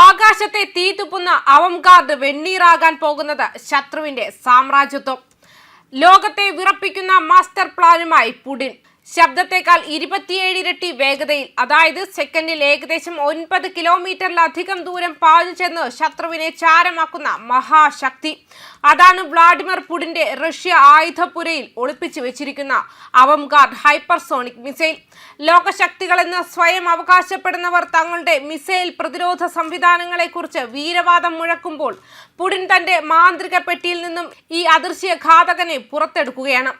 ആകാശത്തെ തീ തുപ്പുന്ന അവംഗാർഡ് വെണ്ണീറാകാൻ പോകുന്നത് ശത്രുവിന്റെ സാമ്രാജ്യത്വം. ലോകത്തെ വിറപ്പിക്കുന്ന മാസ്റ്റർ പ്ലാനുമായി പുടിൻ. ശബ്ദത്തെക്കാൾ ഇരുപത്തിയേഴ് ഇരട്ടി വേഗതയിൽ അതായത് സെക്കൻഡിൽ ഏകദേശം ഒൻപത് കിലോമീറ്ററിലധികം ദൂരം പാഞ്ഞു ചെന്ന് ശത്രുവിനെ ചാരമാക്കുന്ന മഹാശക്തി. അതാണ് വ്ളാഡിമിർ പുടിന്റെ റഷ്യ ആയുധപുരയിൽ ഒളിപ്പിച്ചു വെച്ചിരിക്കുന്ന അവംഗാർഡ് ഹൈപ്പർസോണിക് മിസൈൽ. ലോകശക്തികളെന്ന് സ്വയം അവകാശപ്പെടുന്നവർ തങ്ങളുടെ മിസൈൽ പ്രതിരോധ സംവിധാനങ്ങളെക്കുറിച്ച് വീരവാദം മുഴക്കുമ്പോൾ പുടിൻ തന്റെ മാന്ത്രിക പെട്ടിയിൽ നിന്നും ഈ അദൃശ്യ ഘാതകനെ പുറത്തെടുക്കുകയാണ്.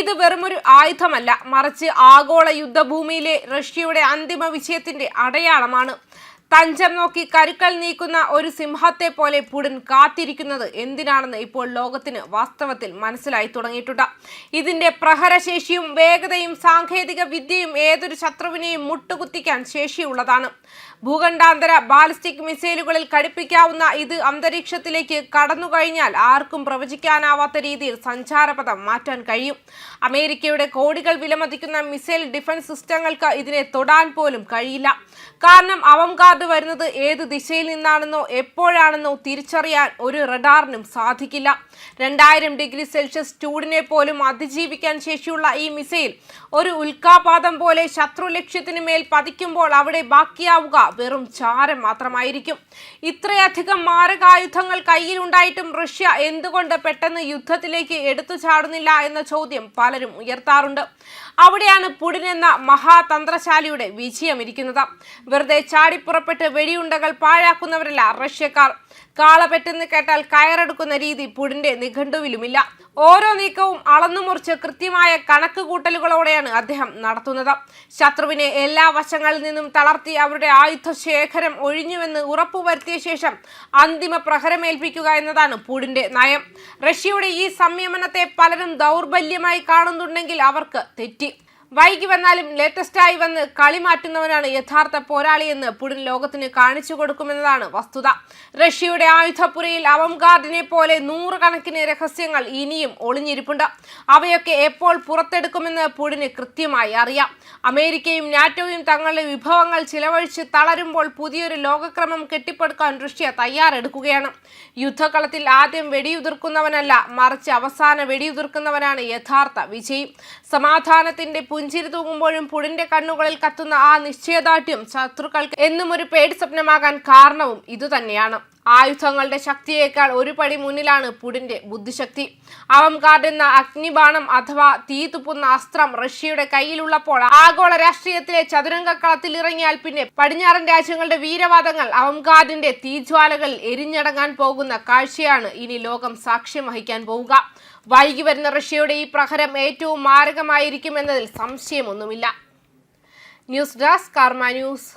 ഇത് വെറുമൊരു ആയുധമല്ല ആഗോള യുദ്ധഭൂമിയിലെ റഷ്യയുടെ അന്തിമ വിജയത്തിന്റെ അടയാളമാണ് തഞ്ചം നോക്കി കരുക്കൾ നീക്കുന്ന ഒരു സിംഹത്തെ പോലെ പുടൻ കാത്തിരിക്കുന്നത് എന്തിനാണെന്ന് ഇപ്പോൾ ലോകത്തിന് വാസ്തവത്തിൽ മനസ്സിലായി തുടങ്ങിയിട്ടുണ്ട്. ഇതിന്റെ പ്രഹരശേഷിയും വേഗതയും സാങ്കേതിക വിദ്യയും ഏതൊരു ശത്രുവിനെയും മുട്ടുകുത്തിക്കാൻ ശേഷിയുള്ളതാണ്. ഭൂഖണ്ഡാന്തര ബാലിസ്റ്റിക് മിസൈലുകളിൽ ഘടിപ്പിക്കാവുന്ന ഇത് അന്തരീക്ഷത്തിലേക്ക് കടന്നു കഴിഞ്ഞാൽ ആർക്കും പ്രവചിക്കാനാവാത്ത രീതിയിൽ സഞ്ചാരപഥം മാറ്റാൻ കഴിയും. അമേരിക്കയുടെ കോടികൾ വിലമതിക്കുന്ന മിസൈൽ ഡിഫൻസ് സിസ്റ്റങ്ങൾക്ക് ഇതിനെ തൊടാൻ പോലും കഴിയില്ല. കാരണം അവംഗാർഡ് വരുന്നത് ഏത് ദിശയിൽ നിന്നാണെന്നോ എപ്പോഴാണെന്നോ തിരിച്ചറിയാൻ ഒരു റഡാറിനും സാധിക്കില്ല. രണ്ടായിരം ഡിഗ്രി സെൽഷ്യസ് ചൂടിനെ പോലും അതിജീവിക്കാൻ ശേഷിയുള്ള ഈ മിസൈൽ ഒരു ഉൽക്കാപാതം പോലെ ശത്രു ലക്ഷ്യത്തിന് മേൽ പതിക്കുമ്പോൾ അവിടെ ബാക്കിയാവുക വെറും ചാരം മാത്രമായിരിക്കും. ഇത്രയധികം മാരകായുധങ്ങൾ കയ്യിലുണ്ടായിട്ടും റഷ്യ എന്തുകൊണ്ട് പെട്ടെന്ന് യുദ്ധത്തിലേക്ക് എടുത്തു ചാടുന്നില്ല എന്ന ചോദ്യം പലരും ഉയർത്താറുണ്ട്. അവിടെയാണ് പുടിൻ എന്ന മഹാതന്ത്രശാലിയുടെ വിജയമിരിക്കുന്നത്. വെറുതെ ചാടിപ്പുറപ്പെട്ട് വെടിയുണ്ടകൾ പാഴാക്കുന്നവരല്ല റഷ്യക്കാർ. കാളപെറ്റെന്ന് കേട്ടാൽ കയറെടുക്കുന്ന രീതി പുടിന്റെ നിഘണ്ടുവിലുമില്ല. ഓരോ നീക്കവും അളന്നു മുറിച്ച് കൃത്യമായ കണക്ക് കൂട്ടലുകളോടെയാണ് അദ്ദേഹം നടത്തുന്നത്. ശത്രുവിനെ എല്ലാ വശങ്ങളിൽ നിന്നും തളർത്തി അവരുടെ ആയുധ ശേഖരം ഒഴിഞ്ഞുവെന്ന് ഉറപ്പുവരുത്തിയ ശേഷം അന്തിമ പ്രഹരമേൽപ്പിക്കുക എന്നതാണ് പുടിന്റെ നയം. റഷ്യയുടെ ഈ സംയമനത്തെ പലരും ദൗർബല്യമായി കാണുന്നുണ്ടെങ്കിൽ അവർക്ക് തെറ്റി. വൈകി വന്നാലും ലേറ്റസ്റ്റായി വന്ന് കളി മാറ്റുന്നവനാണ് യഥാർത്ഥ പോരാളിയെന്ന് പുടിൻ ലോകത്തിന് കാണിച്ചു കൊടുക്കുമെന്നതാണ് വസ്തുത. റഷ്യയുടെ ആയുധപ്പുരയിൽ അവംഗാർഡിനെ പോലെ നൂറുകണക്കിന് രഹസ്യങ്ങൾ ഇനിയും ഒളിഞ്ഞിരിപ്പുണ്ട്. അവയൊക്കെ എപ്പോൾ പുറത്തെടുക്കുമെന്ന് പുടിന് കൃത്യമായി അറിയാം. അമേരിക്കയും നാറ്റോയും തങ്ങളുടെ വിഭവങ്ങൾ ചിലവഴിച്ച് തളരുമ്പോൾ പുതിയൊരു ലോകക്രമം കെട്ടിപ്പടുക്കാൻ റഷ്യ തയ്യാറെടുക്കുകയാണ്. യുദ്ധകളത്തിൽ ആദ്യം വെടിയുതിർക്കുന്നവനല്ല മറിച്ച് അവസാന വെടിയുതിർക്കുന്നവനാണ് യഥാർത്ഥ വിജയി. സമാധാനത്തിന്റെ പുഞ്ചിരി തൂങ്ങുമ്പോഴും പുടിന്റെ കണ്ണുകളിൽ കത്തുന്ന ആ നിശ്ചയദാർഢ്യം ശത്രുക്കൾക്ക് എന്നും ഒരു പേടി സ്വപ്നമാകാൻ കാരണവും ഇതുതന്നെയാണ്. ആയുധങ്ങളുടെ ശക്തിയേക്കാൾ ഒരു പടി മുന്നിലാണ് പുടിന്റെ ബുദ്ധിശക്തി. അവം കാർഡെന്ന അഗ്നിബാണം അഥവാ തീ തുപ്പുന്ന അസ്ത്രം റഷ്യയുടെ കയ്യിലുള്ളപ്പോൾ ആഗോള രാഷ്ട്രീയത്തിലെ ചതുരംഗക്കളത്തിൽ ഇറങ്ങിയാൽ പിന്നെ പടിഞ്ഞാറൻ രാജ്യങ്ങളുടെ വീരവാദങ്ങൾ അവംഗാർഡിന്റെ തീജ്വാലകൾ എരിഞ്ഞടങ്ങാൻ പോകുന്ന കാഴ്ചയാണ് ഇനി ലോകം സാക്ഷ്യം വഹിക്കാൻ പോവുക. വൈകി വരുന്ന റഷ്യയുടെ ഈ പ്രഹരം ഏറ്റവും മാരകമായിരിക്കുമെന്നതിൽ സംശയമൊന്നുമില്ല. News desk Karma news.